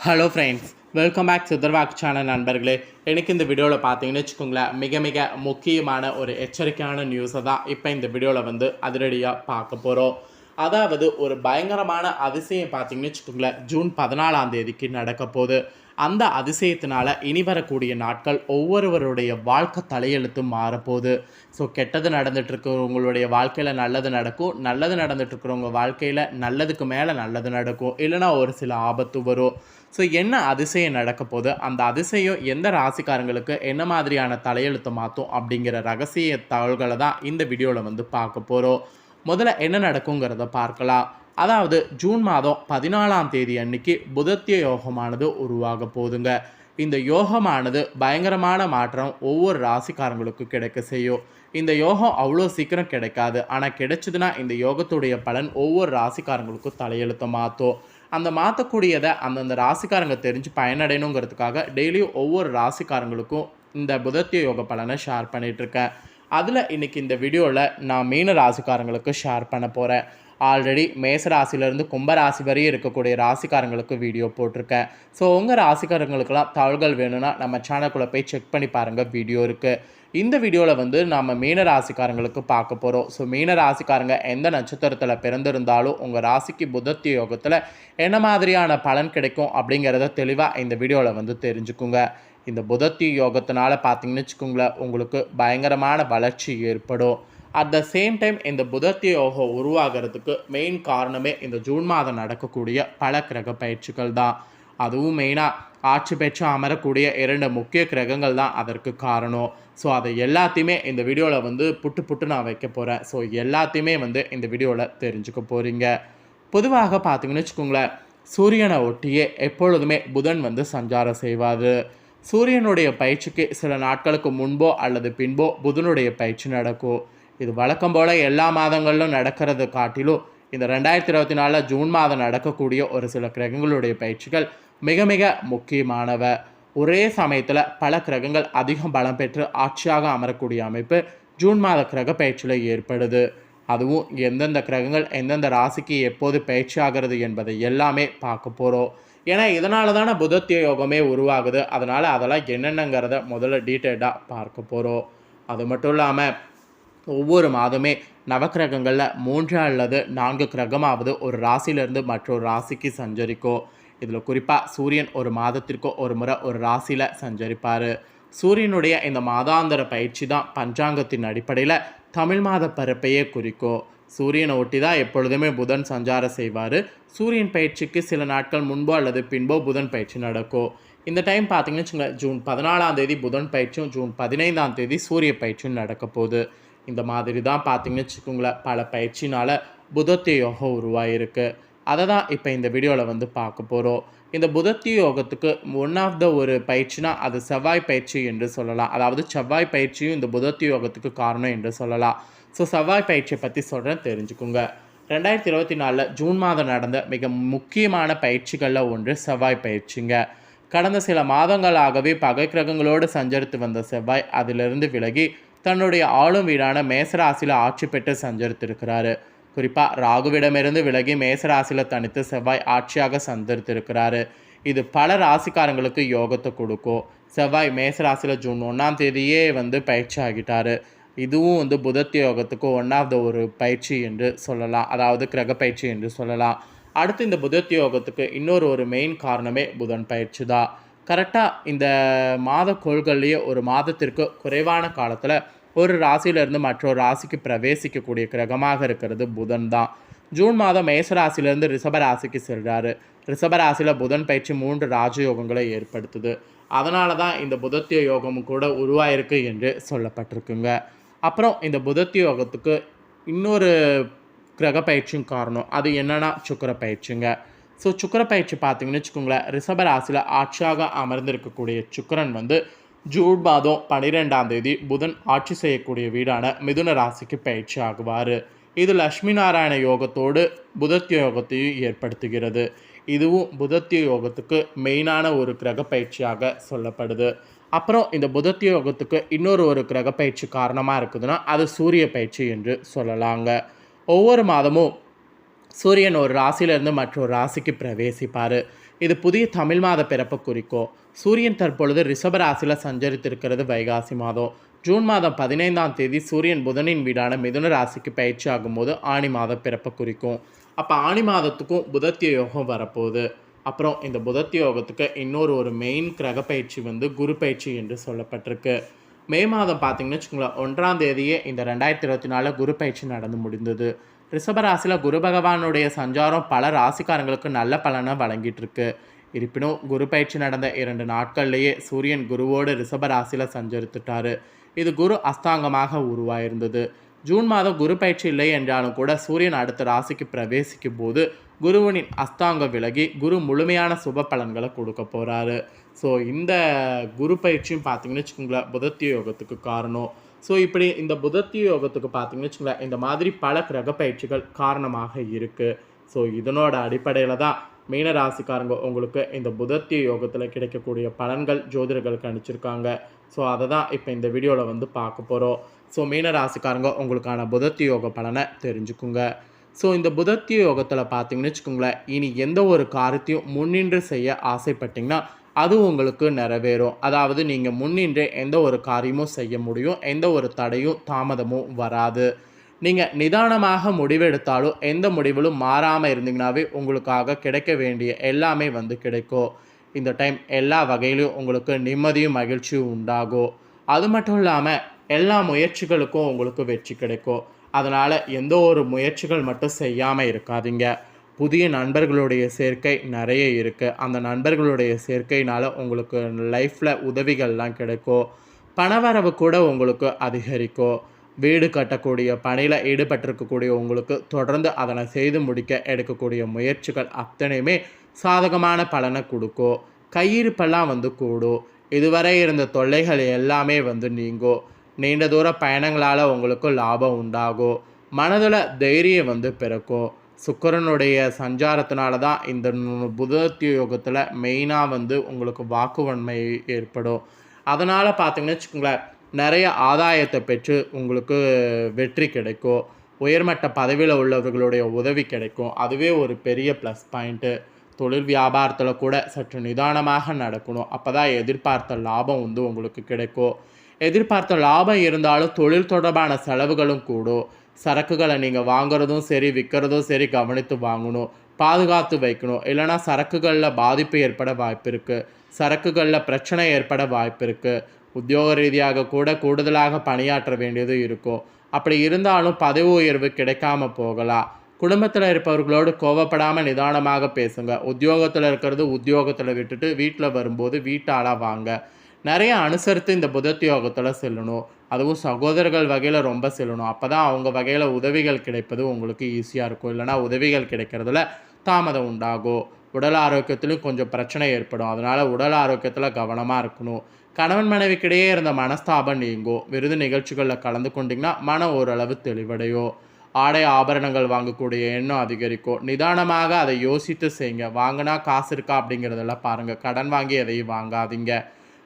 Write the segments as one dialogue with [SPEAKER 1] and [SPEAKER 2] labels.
[SPEAKER 1] Hello friends welcome back Siddharwalk channel நண்பர்களே. எனக்கு இந்த வீடியோவில் பார்த்தீங்கன்னு வச்சுக்கோங்களேன் மிக மிக முக்கியமான ஒரு எச்சரிக்கையான நியூஸை தான் இப்போ இந்த வீடியோவில் வந்து அதிரடியாக பார்க்க போகிறோம் அதாவது ஒரு பயங்கரமான அதிசயம் பார்த்தீங்கன்னு வச்சுக்கோங்களேன். ஜூன் பதினாலாம் தேதிக்கு நடக்க போகுது. அந்த அதிசயத்தினால இனி வரக்கூடிய நாட்கள் ஒவ்வொருவருடைய வாழ்க்கை தலையெழுத்து மாறப்போகுது. ஸோ கெட்டது நடந்துட்டு இருக்கிறவங்களுடைய வாழ்க்கையில் நல்லது நடக்கும். நல்லது நடந்துட்டு இருக்கிறவங்க வாழ்க்கையில் நல்லதுக்கு மேலே நல்லது நடக்கும். இல்லைனா ஒரு சில ஆபத்து வரும். ஸோ என்ன அதிசயம் நடக்க போகுது? அந்த அதிசயம் எந்த ராசிக்காரங்களுக்கு என்ன மாதிரியான தலையெழுத்து மாற்றும் அப்படிங்கிற ரகசிய தகவல்களை தான் இந்த வீடியோவில் வந்து பார்க்க போகிறோம் முதல்ல என்ன நடக்குங்கிறத பார்க்கலாம். அதாவது ஜூன் மாதம் பதினாலாம் தேதி அன்னைக்கு புதத்திய யோகமானது உருவாக போதுங்க. இந்த யோகமானது பயங்கரமான மாற்றம் ஒவ்வொரு ராசிக்காரங்களுக்கும் கிடைக்க செய்யும். இந்த யோகம் அவ்வளோ சீக்கிரம் கிடைக்காது. ஆனால் கிடைச்சதுன்னா இந்த யோகத்துடைய பலன் ஒவ்வொரு ராசிக்காரங்களுக்கும் தலையெழுத்த மாற்றும் அந்த மாற்றக்கூடியதை அந்தந்த ராசிக்காரங்க தெரிஞ்சு பயனடையணுங்கிறதுக்காக டெய்லியும் ஒவ்வொரு ராசிக்காரங்களுக்கும் இந்த புதத்திய யோக பலனை ஷேர் பண்ணிகிட்ருக்கேன் அதில் இன்றைக்கி இந்த வீடியோவில் நான் மீன ராசிக்காரங்களுக்கு ஷேர் பண்ண போகிறேன் ஆல்ரெடி மேச ராசியிலேருந்து கும்பராசி வரையும் இருக்கக்கூடிய ராசிக்காரங்களுக்கு வீடியோ போட்டிருக்கேன். ஸோ உங்கள் ராசிக்காரங்களுக்கெல்லாம் தகவல்கள் வேணும்னா நம்ம சேனலுக்குள்ளே போய் செக் பண்ணி பாருங்கள் வீடியோ இருக்குது இந்த வீடியோவில் வந்து நம்ம மீன ராசிக்காரங்களுக்கு பார்க்க போகிறோம் ஸோ மீன ராசிக்காரங்க எந்த நட்சத்திரத்தில் பிறந்திருந்தாலும் உங்கள் ராசிக்கு புதத்தி யோகத்தில் என்ன மாதிரியான பலன் கிடைக்கும் அப்படிங்கிறத தெளிவாக இந்த வீடியோவில் வந்து தெரிஞ்சுக்குங்க. இந்த புதத்தி யோகத்தினால பார்த்தீங்கன்னு வச்சுக்கோங்களேன் உங்களுக்கு பயங்கரமான வளர்ச்சி ஏற்படும். அட் த சேம் டைம் இந்த புதத்திய யோகம் உருவாகிறதுக்கு மெயின் காரணமே இந்த ஜூன் மாதம் நடக்கக்கூடிய பல கிரக பயிற்சிகள் தான். அதுவும் மெயினாக ஆட்சி பெற்று அமரக்கூடிய இரண்டு முக்கிய கிரகங்கள் தான் அதற்கு காரணம். ஸோ அதை எல்லாத்தையுமே இந்த வீடியோவில் வந்து புட்டு புட்டு நான் வைக்க போகிறேன் ஸோ எல்லாத்தையுமே வந்து இந்த வீடியோவில் தெரிஞ்சுக்க போகிறீங்க பொதுவாக பார்த்தீங்கன்னு வச்சுக்கோங்களேன் சூரியனை ஒட்டியே எப்பொழுதுமே புதன் வந்து சஞ்சாரம் செய்வார். சூரியனுடைய பயிற்சிக்கு சில நாட்களுக்கு முன்போ அல்லது பின்போ புதனுடைய பயிற்சி நடக்கும். இது வழக்கம் போல் எல்லா மாதங்களிலும் நடக்கிறது காட்டிலும் இந்த ரெண்டாயிரத்தி இருபத்தி நாலில் ஜூன் மாதம் நடக்கக்கூடிய ஒரு சில கிரகங்களுடைய பயிற்சிகள் மிக மிக முக்கியமானவ. ஒரே சமயத்தில் பல கிரகங்கள் அதிகம் பலம் பெற்று ஆட்சியாக அமரக்கூடிய அமைப்பு ஜூன் மாத கிரக பயிற்சியில் ஏற்படுது. அதுவும் எந்தெந்த கிரகங்கள் எந்தெந்த ராசிக்கு எப்போது பயிற்சி ஆகிறது என்பதை எல்லாமே பார்க்க போகிறோம் ஏன்னா இதனால தானே புதத்திய யோகமே உருவாகுது. அதனால் அதெல்லாம் என்னென்னங்கிறத முதல்ல டீட்டெயிலாக பார்க்க போகிறோம் அது மட்டும் இல்லாமல் ஒவ்வொரு மாதமே நவக்கிரகங்களில் மூன்று அல்லது நான்கு கிரகமாவது ஒரு ராசியிலிருந்து மற்றொரு ராசிக்கு சஞ்சரிக்கும். இதில் குறிப்பாக சூரியன் ஒரு மாதத்திற்கோ ஒரு முறை ஒரு ராசியில் சஞ்சரிப்பார். சூரியனுடைய இந்த மாதாந்திர பயிற்சி தான் பஞ்சாங்கத்தின் அடிப்படையில் தமிழ் மாத பரப்பையே குறிக்கும். சூரியனை ஒட்டி தான் எப்பொழுதுமே புதன் சஞ்சாரம் செய்வார். சூரியன் பயிற்சிக்கு சில நாட்கள் முன்போ அல்லது பின்போ புதன் பயிற்சி நடக்கும். இந்த டைம் பார்த்தீங்கன்னு வச்சுங்களேன் ஜூன் பதினாலாம் தேதி புதன் பயிற்சியும் ஜூன் பதினைந்தாம் தேதி சூரிய பயிற்சியும் நடக்க போகுது. இந்த மாதிரி தான் பார்த்தீங்கன்னு வச்சுக்கோங்களேன் பல பயிற்சினால் புதத்திய யோகம் உருவாகிருக்கு அதை தான் இப்போ இந்த வீடியோவில் வந்து பார்க்க போகிறோம் இந்த புதத்திய யோகத்துக்கு ஒன் ஆஃப் த ஒரு பயிற்சினா அது செவ்வாய் பயிற்சி என்று சொல்லலாம். அதாவது செவ்வாய் பயிற்சியும் இந்த புதத்திய யோகத்துக்கு காரணம் என்று சொல்லலாம். ஸோ செவ்வாய் பயிற்சியை பற்றி சொல்கிறேன் தெரிஞ்சுக்கோங்க. ரெண்டாயிரத்தி இருபத்தி நாலில் ஜூன் மாதம் நடந்த மிக முக்கியமான பயிற்சிகளில் ஒன்று செவ்வாய் பயிற்சிங்க. கடந்த சில மாதங்களாகவே பகை கிரகங்களோடு சஞ்சரித்து வந்த செவ்வாய் அதிலிருந்து விலகி தன்னுடைய ஆளும் வீடான மேசராசியில் ஆட்சி பெற்று சஞ்சரித்திருக்கிறாரு. குறிப்பாக ராகுவிடமிருந்து விலகி மேசராசியில் தனித்து செவ்வாய் ஆட்சியாக சந்தரித்திருக்கிறாரு இது பல ராசிக்காரங்களுக்கு யோகத்தை கொடுக்கும். செவ்வாய் மேசராசியில் ஜூன் ஒன்றாம் தேதியே வந்து பயிற்சி ஆகிட்டாரு. இதுவும் வந்து புதத்திய யோகத்துக்கு ஒன் ஆஃப் த ஒரு பயிற்சி என்று சொல்லலாம். அதாவது கிரக பயிற்சி என்று சொல்லலாம். அடுத்து இந்த புதத் யோகத்துக்கு இன்னொரு ஒரு மெயின் காரணமே புதன் பயிற்சி தான். கரெக்டாக இந்த மாத கோள்கள்லேயே ஒரு மாதத்திற்கு குறைவான காலத்தில் ஒரு ராசியிலேருந்து மற்றொரு ராசிக்கு பிரவேசிக்கக்கூடிய கிரகமாக இருக்கிறது புதன் தான். ஜூன் மாதம் மேச ரிஷபராசிக்கு ராசிக்கு செல்கிறாரு ரிஷபராசியில் புதன் பயிற்சி மூன்று ராஜயோகங்களை ஏற்படுத்துது. அதனால தான் இந்த புதத்திய யோகமும் கூட உருவாயிருக்கு என்று சொல்லப்பட்டிருக்குங்க. அப்புறம் இந்த புதத்திய யோகத்துக்கு இன்னொரு கிரக பயிற்சியும் காரணம். அது என்னென்னா சுக்கர பயிற்சிங்க. ஸோ சுக்கர பயிற்சி பார்த்தீங்கன்னு வச்சுக்கோங்களேன் ரிஷபராசியில் ஆட்சியாக அமர்ந்திருக்கக்கூடிய சுக்கரன் வந்து ஜூன் மாதம் பன்னிரெண்டாம் தேதி புதன் ஆட்சி செய்யக்கூடிய வீடான மிதுன ராசிக்கு பயிற்சி ஆகுவார். இது லக்ஷ்மி நாராயண யோகத்தோடு புதத்திய யோகத்தையும் ஏற்படுத்துகிறது. இதுவும் புதத்திய யோகத்துக்கு மெயினான ஒரு கிரக பயிற்சியாக சொல்லப்படுது. அப்புறம் இந்த புதத்திய யோகத்துக்கு இன்னொரு ஒரு கிரக பயிற்சி காரணமாக இருக்குதுன்னா அது சூரிய பயிற்சி என்று சொல்லலாங்க. ஒவ்வொரு மாதமும் சூரியன் ஒரு ராசியிலேருந்து மற்றொரு ராசிக்கு பிரவேசிப்பார். இது புதிய தமிழ் மாத பிறப்பு குறிக்கும். சூரியன் தற்பொழுது ரிஷபராசியில் சஞ்சரித்திருக்கிறது வைகாசி மாதம். ஜூன் மாதம் பதினைந்தாம் தேதி சூரியன் புதனின் வீடான மிதுன ராசிக்கு பயிற்சி ஆகும்போது ஆணி மாத பிறப்பு குறிக்கும். அப்போ ஆணி மாதத்துக்கும் புதத்திய யோகம் வரப்போகுது. அப்புறம் இந்த புதத்திய யோகத்துக்கு இன்னொரு ஒரு மெயின் கிரக பயிற்சி வந்து குரு பயிற்சி என்று சொல்லப்பட்டிருக்கு. மே மாதம் பார்த்தீங்கன்னு வச்சுக்கோங்களேன் ஒன்றாம் தேதியே இந்த ரெண்டாயிரத்தி இருபத்தி நாலில் குரு பயிற்சி நடந்து முடிந்தது. ரிஷபராசியில் குரு பகவானுடைய சஞ்சாரம் பல ராசிக்காரங்களுக்கு நல்ல பலனை வழங்கிட்டு இருக்கு இருப்பினும் குரு பயிற்சி நடந்த இரண்டு நாட்கள்லேயே சூரியன் குருவோடு ரிஷபராசியில் சஞ்சரித்துட்டார். இது குரு அஸ்தாங்கமாக உருவாயிருந்தது. ஜூன் மாதம் குரு பயிற்சி இல்லை என்றாலும் கூட சூரியன் அடுத்த ராசிக்கு பிரவேசிக்கும் போது குருவனின் அஸ்தாங்கம் விலகி குரு முழுமையான சுப பலன்களை கொடுக்க போகிறாரு ஸோ இந்த குரு பயிற்சியும் பார்த்தீங்கன்னு வச்சுக்கோங்களேன் புதத்திய யோகத்துக்கு காரணம். ஸோ இப்படி இந்த புதத்திய யோகத்துக்கு பார்த்தீங்கன்னு வச்சுக்கோங்களேன் இந்த மாதிரி பல கிரக பயிற்சிகள் காரணமாக இருக்குது ஸோ இதனோட அடிப்படையில் தான் மீன ராசிக்காரங்க உங்களுக்கு இந்த புதத்திய யோகத்தில் கிடைக்கக்கூடிய பலன்கள் ஜோதிடர்கள் கணிச்சிருக்காங்க ஸோ அதை தான் இப்போ இந்த வீடியோவில் வந்து பார்க்க போகிறோம் ஸோ மீன ராசிக்காரங்க உங்களுக்கான புதத்திய யோக பலனை தெரிஞ்சுக்குங்க. ஸோ இந்த புதத்திய யோகத்தில் பார்த்தீங்கன்னு வச்சுக்கோங்களேன் இனி எந்த ஒரு காரியத்தையும் முன்னின்று செய்ய ஆசைப்பட்டிங்கன்னா அது உங்களுக்கு நிறைவேறும். அதாவது நீங்கள் முன்னின்றே எந்த ஒரு காரியமும் செய்ய முடியும் எந்த ஒரு தடையும் தாமதமும் வராது. நீங்கள் நிதானமாக முடிவெடுத்தாலும் எந்த முடிவிலும் மாறாமல் இருந்தீங்கனாவே உங்களுக்காக கிடைக்க வேண்டிய எல்லாமே வந்து கிடைக்கும். இந்த டைம் எல்லா வகையிலும் உங்களுக்கு நிம்மதியும் மகிழ்ச்சியும் உண்டாகும். அது மட்டும் இல்லாமல் எல்லா முயற்சிகளுக்கும் உங்களுக்கு வெற்றி கிடைக்கும். அதனால் எந்த ஒரு முயற்சிகள் மட்டும் செய்யாமல் இருக்காதீங்க. புதிய நண்பர்களுடைய சேர்க்கை நிறைய இருக்குது அந்த நண்பர்களுடைய சேர்க்கையினால் உங்களுக்கு லைஃப்பில் உதவிகள்லாம் கிடைக்கும். பணவரவு கூட உங்களுக்கு அதிகரிக்கும். வீடு கட்டக்கூடிய பணியில் ஈடுபட்டிருக்கக்கூடிய உங்களுக்கு தொடர்ந்து அதனை செய்து முடிக்க எடுக்கக்கூடிய முயற்சிகள் அத்தனையுமே சாதகமான பலனை கொடுக்கும் கையிருப்பெல்லாம் வந்து கூடும் இதுவரை இருந்த தொல்லைகள் எல்லாமே வந்து நீங்கும் நீண்ட தூர பயணங்களால் உங்களுக்கு லாபம் உண்டாகும் மனதில் தைரியம் வந்து பிறக்கும் சுக்கரனுடைய சஞ்சாரத்தினால தான் இந்த புதத்திய யோகத்தில் மெயினாக வந்து உங்களுக்கு வாக்குவன்மை ஏற்படும். அதனால் பார்த்தீங்கன்னு வச்சுக்கோங்களேன் நிறைய ஆதாயத்தை பெற்று உங்களுக்கு வெற்றி கிடைக்கும். உயர்மட்ட பதவியில் உள்ளவர்களுடைய உதவி கிடைக்கும். அதுவே ஒரு பெரிய ப்ளஸ் பாயிண்ட்டு தொழில் வியாபாரத்தில் கூட சற்று நிதானமாக நடக்கணும். அப்போ தான் எதிர்பார்த்த லாபம் வந்து உங்களுக்கு கிடைக்கும். எதிர்பார்த்த லாபம் இருந்தாலும் தொழில் தொடர்பான செலவுகளும் கூடும். சரக்குகளை நீங்கள் வாங்குறதும் சரி விற்கிறதும் சரி கவனித்து வாங்கணும். பாதுகாத்து வைக்கணும். இல்லைனா சரக்குகளில் பாதிப்பு ஏற்பட வாய்ப்பு இருக்குது சரக்குகளில் பிரச்சனை ஏற்பட வாய்ப்பு இருக்குது உத்தியோக ரீதியாக கூட கூடுதலாக பணியாற்ற வேண்டியது இருக்கும். அப்படி இருந்தாலும் பதவி உயர்வு கிடைக்காம போகலாம். குடும்பத்தில் இருப்பவர்களோடு கோவப்படாமல் நிதானமாக பேசுங்க. உத்தியோகத்தில் இருக்கிறது உத்தியோகத்தில் விட்டுட்டு வீட்டில் வரும்போது வீட்டாளாக வாங்க. நிறைய அனுசரித்து இந்த புதத்தியோகத்தில் செல்லணும். அதுவும் சகோதரர்கள் வகையில் ரொம்ப செல்லணும். அப்போ தான் அவங்க வகையில் உதவிகள் கிடைப்பது உங்களுக்கு ஈஸியாக இருக்கும். இல்லைனா உதவிகள் கிடைக்கிறதுல தாமதம் உண்டாகும். உடல் ஆரோக்கியத்திலும் கொஞ்சம் பிரச்சனை ஏற்படும். அதனால் உடல் ஆரோக்கியத்தில் கவனமாக இருக்கணும். கணவன் மனைவிக்கிடையே இருந்த மனஸ்தாபம் நீங்கும் விருது நிகழ்ச்சிகளில் கலந்து கொண்டிங்கன்னா மனம் ஓரளவு தெளிவடையும் ஆடை ஆபரணங்கள் வாங்கக்கூடிய எண்ணம் அதிகரிக்கும் நிதானமாக அதை யோசித்து செய்யுங்க. வாங்கினா காசு இருக்கா அப்படிங்கிறதெல்லாம் பாருங்கள் கடன் வாங்கி எதையும் வாங்காதீங்க.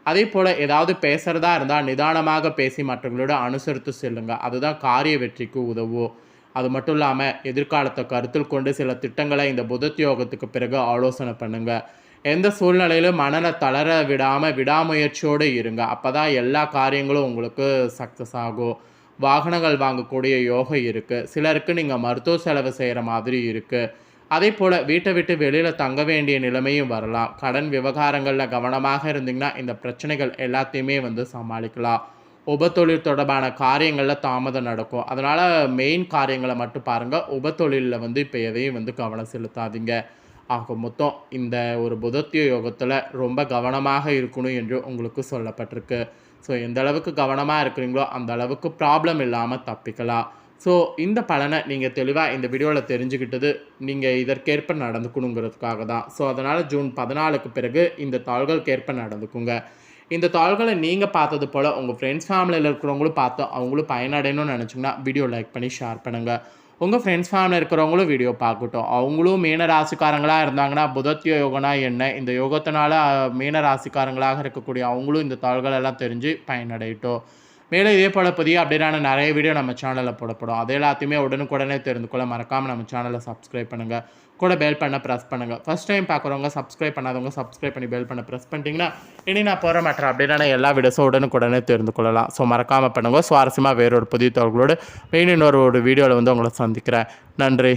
[SPEAKER 1] அதே போல் ஏதாவது பேசுகிறதா இருந்தால் நிதானமாக பேசி மற்றவங்களோட அனுசரித்து செல்லுங்க. அதுதான் காரிய வெற்றிக்கு உதவும். அது மட்டும் இல்லாமல் எதிர்காலத்தை கருத்தில் கொண்டு சில திட்டங்களை இந்த புதத்தியோகத்துக்கு பிறகு ஆலோசனை பண்ணுங்கள் எந்த சூழ்நிலையிலும் மனதை தளர விடாமல் விடாமுயற்சியோடு இருங்க. அப்போ தான் எல்லா காரியங்களும் உங்களுக்கு சக்ஸஸ் ஆகும். வாகனங்கள் வாங்கக்கூடிய யோகம் இருக்குது சிலருக்கு நீங்கள் மருத்துவ செலவு செய்கிற மாதிரி இருக்குது அதே போல் வீட்டை விட்டு வெளியில் தங்க வேண்டிய நிலைமையும் வரலாம். கடன் விவகாரங்களில் கவனமாக இருந்தீங்கன்னா இந்த பிரச்சனைகள் எல்லாத்தையுமே வந்து சமாளிக்கலாம். உபத்தொழில் தொடர்பான காரியங்களில் தாமதம் நடக்கும். அதனால் மெயின் காரியங்களை மட்டும் பாருங்கள் உபத்தொழிலில் வந்து இப்போ எதையும் வந்து கவனம் செலுத்தாதீங்க. ஆக மொத்தம் இந்த ஒரு புதத்திய யோகத்தில் ரொம்ப கவனமாக இருக்கணும் என்று உங்களுக்கு சொல்லப்பட்டிருக்கு. ஸோ எந்த அளவுக்கு கவனமாக இருக்கிறீங்களோ அந்த அளவுக்கு ப்ராப்ளம் இல்லாமல் தப்பிக்கலாம். ஸோ இந்த பலனை நீங்கள் தெளிவாக இந்த வீடியோவில் தெரிஞ்சுக்கிட்டது நீங்கள் இதற்கேற்ப நடந்துக்கணுங்கிறதுக்காக தான். ஸோ அதனால் ஜூன் பதினாலுக்கு பிறகு இந்த தாள்களுக்கேற்ப நடந்துக்குங்க. இந்த தாள்களை நீங்கள் பார்த்தது போல் உங்கள் ஃப்ரெண்ட்ஸ் ஃபேமிலியில் இருக்கிறவங்களும் பார்த்து அவங்களும் பயனடையணும்னு நினச்சிங்கன்னா வீடியோ லைக் பண்ணி ஷேர் பண்ணுங்கள் உங்கள் ஃப்ரெண்ட்ஸ் ஃபேமிலியில் இருக்கிறவங்களும் வீடியோ பார்க்கட்டும். அவங்களும் மீன ராசிக்காரங்களாக இருந்தாங்கன்னா புதத்திய யோகனா என்ன? இந்த யோகத்தினால மீன ராசிக்காரங்களாக இருக்கக்கூடிய அவங்களும் இந்த தாள்களெல்லாம் தெரிஞ்சு பயனடையட்டும். மேலும் இதே போல் புதிய அப்டேட்டான நிறைய வீடியோ நம்ம சேனலில் போடப்படும். அது எல்லாத்தையுமே உடனுக்குடனே தெரிந்து கொள்ள மறக்காமல் நம்ம சேனலை சப்ஸ்கிரைப் பண்ணுங்கள் கூட பெல் பண்ண ப்ரெஸ் பண்ணுங்கள் ஃபஸ்ட் டைம் பார்க்குறவங்க சப்ஸ்கிரைப் பண்ணாதவங்க சப்ஸ்கிரைப் பண்ணி பெல் பண்ண ப்ரெஸ் பண்ணிட்டீங்கன்னா இனி நான் போகிற மற்ற அப்படின்னா எல்லா வீடியோஸும் உடனுக்குடனே தெரிந்து கொள்ளலாம். ஸோ மறக்காமல் பண்ணுங்கள் சுவாரஸ்யமாக வேறொரு புதிய தகவலோடு மெயின் இன்னொரு ஒரு வீடியோவில் வந்து உங்களை சந்திக்கிறேன். நன்றி.